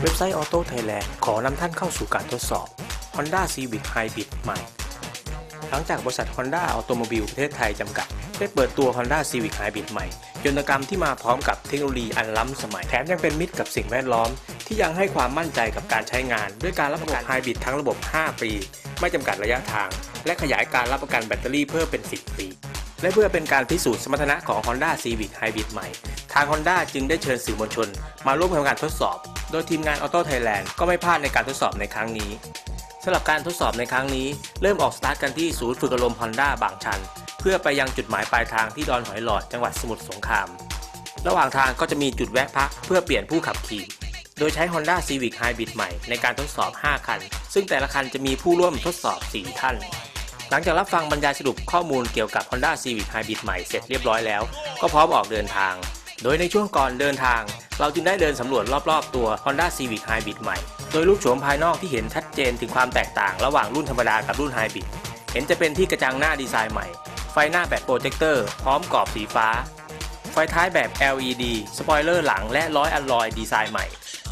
เว็บไซต์ Auto Thailand ขอนำท่านเข้าสู่การทดสอบ Honda Civic Hybrid ใหม่ หลังจากบริษัท Honda Automobile ประเทศไทยจำกัด ได้เปิดตัว Honda Civic Hybrid ใหม่ ยนตกรรมที่มาพร้อมกับเทคโนโลยีอันล้ำสมัย แถมยังเป็นมิตรกับสิ่งแวดล้อม ที่ยังให้ความมั่นใจกับการใช้งาน ด้วยการรับประกันไฮบริดทั้งระบบ 5 ปี ไม่จำกัดระยะทาง และขยายการรับประกันแบตเตอรี่เพิ่มเป็น 10 ปีและเพื่อเป็นการพิสูจน์สมรรถนะของ Honda Civic Hybrid ใหม่ ทาง Honda จึงได้เชิญสื่อมวลชน มาร่วมทำการทดสอบ โดยทีมงาน Auto Thailand ก็ไม่พลาดในการทดสอบในครั้งนี้สำหรับการทดสอบในครั้งนี้ เริ่มออกสตาร์ทกันที่ศูนย์ฝึกอารมณ์ Honda บางชัน เพื่อไปยังจุดหมายปลายทางที่ดอนหอยหลอดจังหวัดสมุทรสงคราม ระหว่างทางก็จะมีจุดแวะพักเพื่อเปลี่ยนผู้ขับขี่ โดยใช้ Honda Civic Hybrid ใหม่ในการทดสอบ 5 คัน ซึ่งแต่ละคันจะมีผู้ร่วมทดสอบ 4 ท่านหลังจากรับฟังบรรยายสรุปข้อมูลเกี่ยวกับ Honda Civic Hybrid ใหม่เสร็จเรียบร้อยแล้ว ก็พร้อมออกเดินทาง โดยในช่วงก่อนเดินทาง เราจึงได้เดินสำรวจรอบๆตัว Honda Civic Hybrid ใหม่ โดยรูปโฉมภายนอกที่เห็นชัดเจนถึงความแตกต่างระหว่างรุ่นธรรมดากับรุ่น Hybrid เห็นจะเป็นที่กระจังหน้าดีไซน์ใหม่ ไฟหน้าแบบโปรเจคเตอร์พร้อมกรอบสีฟ้า ไฟท้ายแบบ LED สปอยเลอร์หลังและร้อยอัลลอยดีไซน์ใหม่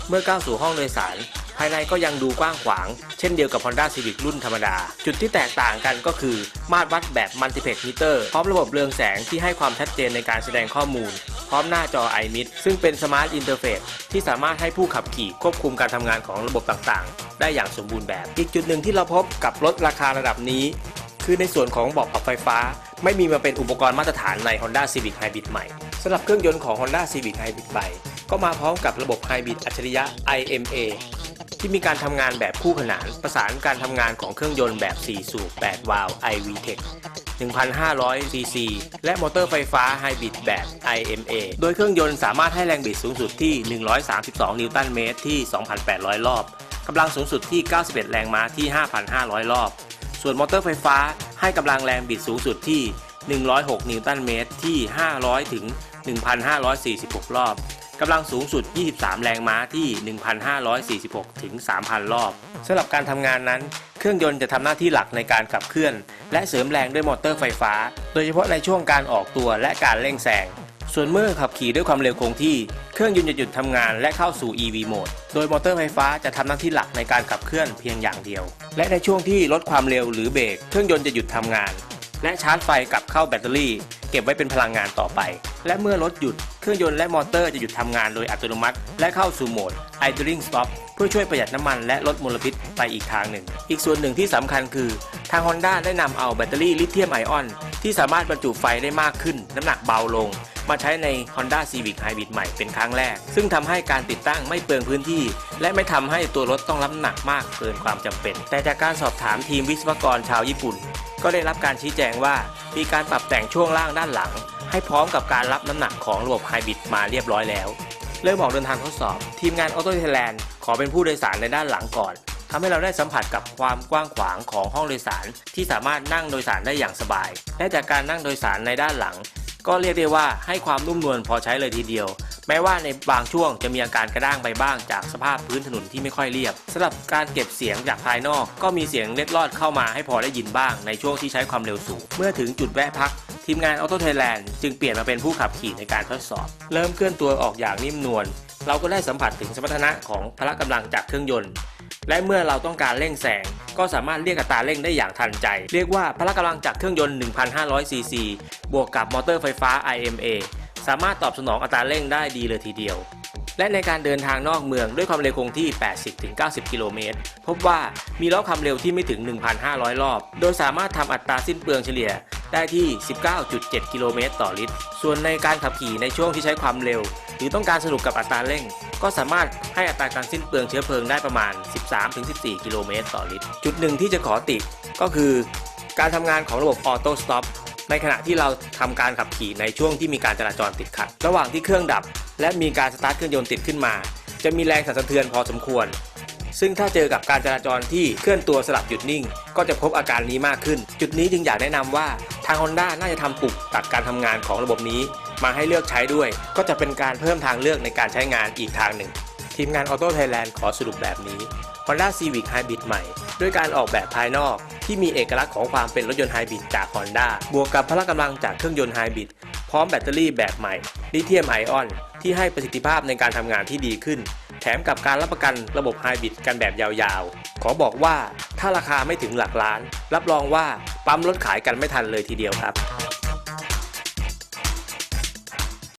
เมื่อก้าวสู่ห้องโดยสาร ภายในก็ยังดูกว้างขวาง เช่นเดียวกับ Honda Civic รุ่นธรรมดา จุดที่แตกต่างกันก็คือ มาตรวัดแบบ Multiplex Meter พร้อมระบบเรืองแสงที่ให้ความชัดเจนในการแสดงข้อมูล พร้อมหน้าจอ iMid ซึ่งเป็น Smart Interface ที่สามารถให้ผู้ขับขี่ควบคุมการทำงานของระบบต่างๆ ได้อย่างสมบูรณ์แบบ อีกจุดหนึ่งที่เราพบกับรถราคาระดับนี้ คือในส่วนของเบาะปรับไฟฟ้า ไม่มีมาเป็นอุปกรณ์มาตรฐานใน Honda Civic Hybrid ใหม่สำหรับเครื่องยนต์ของ Honda Civic Hybrid ใหม่ ก็มาพร้อมกับระบบ Hybrid อัจฉริยะ IMA ที่มีการทำงานแบบคู่ขนานประสานการทำงานของเครื่องยนต์แบบ 4 สูบ 8 วาล์ว iVTEC 1,500 cc และมอเตอร์ไฟฟ้าไฮบริดแบบ IMA โดยเครื่องยนต์สามารถให้แรงบิดสูงสุดที่ 132 นิวตันเมตรที่ 2,800 รอบ กำลังสูงสุดที่ 91 แรงม้าที่ 5,500 รอบ ส่วนมอเตอร์ไฟฟ้าให้กำลังแรงบิดสูงสุดที่ 106 นิวตันเมตรที่ 500 ถึง 1,546 รอบ กำลังสูงสุด 23 แรงม้าที่ 1,546 ถึง 3,000 รอบสำหรับการทำงานนั้น เครื่องยนต์จะทำหน้าที่หลักในการขับเคลื่อน และเสริมแรงด้วยมอเตอร์ไฟฟ้า โดยเฉพาะในช่วงการออกตัวและการเร่งแซงส่วนเมื่อขับขี่ด้วยความเร็วคงที่ เครื่องยนต์จะหยุดทำงานและเข้าสู่ EV โหมด โดยมอเตอร์ไฟฟ้าจะทำหน้าที่หลักในการขับเคลื่อนเพียงอย่างเดียว และในช่วงที่ลดความเร็วหรือเบรก เครื่องยนต์จะหยุดทำงาน และชาร์จไฟกลับเข้าแบตเตอรี่ เก็บไว้เป็นพลังงานต่อไป และเมื่อรถหยุด รื่องยนต์และมอเตอร์จะหยุดทำงานโดยอัตโนมัติ และเข้าสู่โหมด idling stop เพื่อช่วยประหยัดน้ำมันและลดมลพิษไปอีกทางหนึ่ง อีกส่วนหนึ่งที่สำคัญคือ ทาง Honda ได้นำเอาแบตเตอรี่ลิเธียมไอออน ที่สามารถบรรจุไฟได้มากขึ้น น้ำหนักเบาลง มาใช้ใน Honda Civic Hybrid ใหม่เป็นครั้งแรก ซึ่งทำให้การติดตั้งไม่เปลืองพื้นที่ และไม่ทำให้ตัวรถต้องรับหนักมากเกินความจำเป็น แต่จากการสอบถามทีมวิศวกรชาวญี่ปุ่น ก็ได้รับการชี้แจงว่ามีการปรับแต่งช่วงล่างด้านหลัง ให้พร้อมกับการรับน้ำหนักของระบบไฮบริดมาเรียบร้อยแล้ว เริ่มออกเดินทางทดสอบ ทีมงาน Auto Thailand ขอเป็นผู้โดยสารในด้านหลังก่อนทำให้เราได้สัมผัสกับความกว้างขวางของห้องโดยสาร ที่สามารถนั่งโดยสารได้อย่างสบาย และจากการนั่งโดยสารในด้านหลัง ก็เรียกได้ว่าให้ความนุ่มนวลพอใช้เลยทีเดียว แม้ว่าในบางช่วงจะมีอาการกระด้างไปบ้างจากสภาพพื้นถนนที่ไม่ค่อยเรียบสำหรับการเก็บเสียงจากภายนอก ก็มีเสียงเล็ดลอดเข้ามาให้พอได้ยินบ้างในช่วงที่ใช้ความเร็วสูง เมื่อถึงจุดแวะพัก ทีมงาน Auto Thailand จึงเปลี่ยนมาเป็นผู้ขับขี่ในการทดสอบ เริ่มเคลื่อนตัวออกอย่างนิ่มนวลเราก็ได้สัมผัสถึงสมรรถนะของพละกำลังจากเครื่องยนต์ และเมื่อเราต้องการเร่งแซงก็สามารถเรียกอัตราเร่งได้อย่างทันใจ เรียกว่าพละกำลังจากเครื่องยนต์ 1,500 ซีซี บวกกับมอเตอร์ไฟฟ้า IMA สามารถตอบสนองอัตราเร่งได้ดีเลยทีเดียว และในการเดินทางนอกเมืองด้วยความเร็วคงที่ 80-90 กิโลเมตร พบว่ามีรอบความเร็วที่ไม่ถึง 1,500 รอบ โดยสามารถทำอัตราสิ้นเปลืองเฉลี่ย ได้ที่ 19.7 กิโลเมตรต่อลิตร ส่วนในการขับขี่ในช่วงที่ใช้ความเร็ว หรือต้องการสนุกกับอัตราเร่ง ก็สามารถให้อัตราการสิ้นเปลืองเชื้อเพลิงได้ประมาณ 13-14 กิโลเมตรต่อลิตร จุดหนึ่งที่จะขอติก็คือ การทำงานของระบบออโต้สต็อปในขณะที่เราทำการขับขี่ในช่วงที่มีการจราจรติดขัด ระหว่างที่เครื่องดับ และมีการสตาร์ทเครื่องยนต์ติดขึ้นมา จะมีแรงสั่นสะเทือนพอสมควร ซึ่งถ้าเจอกับการจราจรที่เคลื่อนตัวสลับหยุดนิ่ง ก็จะพบอาการนี้มากขึ้น จุดนี้จึงอยากแนะนำว่าทาง Honda น่าจะทำปุกตัดการทำงานของระบบนี้ มาให้เลือกใช้ด้วย ก็จะเป็นการเพิ่มทางเลือกในการใช้งานอีกทางหนึ่ง ทีมงาน Auto Thailand ขอสรุปแบบนี้ Honda Civic Hybrid ใหม่ ด้วยการออกแบบภายนอกที่มีเอกลักษณ์ของความเป็นรถยนต์ไฮบริดจาก Honda บวกกับพละกำลังจากเครื่องยนต์ไฮบริดพร้อมแบตเตอรี่แบบใหม่ลิเธียมไอออนที่ให้ประสิทธิภาพในการทำงานที่ดีขึ้น แถมกับการรับประกันระบบไฮบริดกันแบบยาวๆ ขอบอกว่าถ้าราคาไม่ถึงหลักล้าน รับรองว่าปั๊มรถขายกันไม่ทันเลยทีเดียวครับ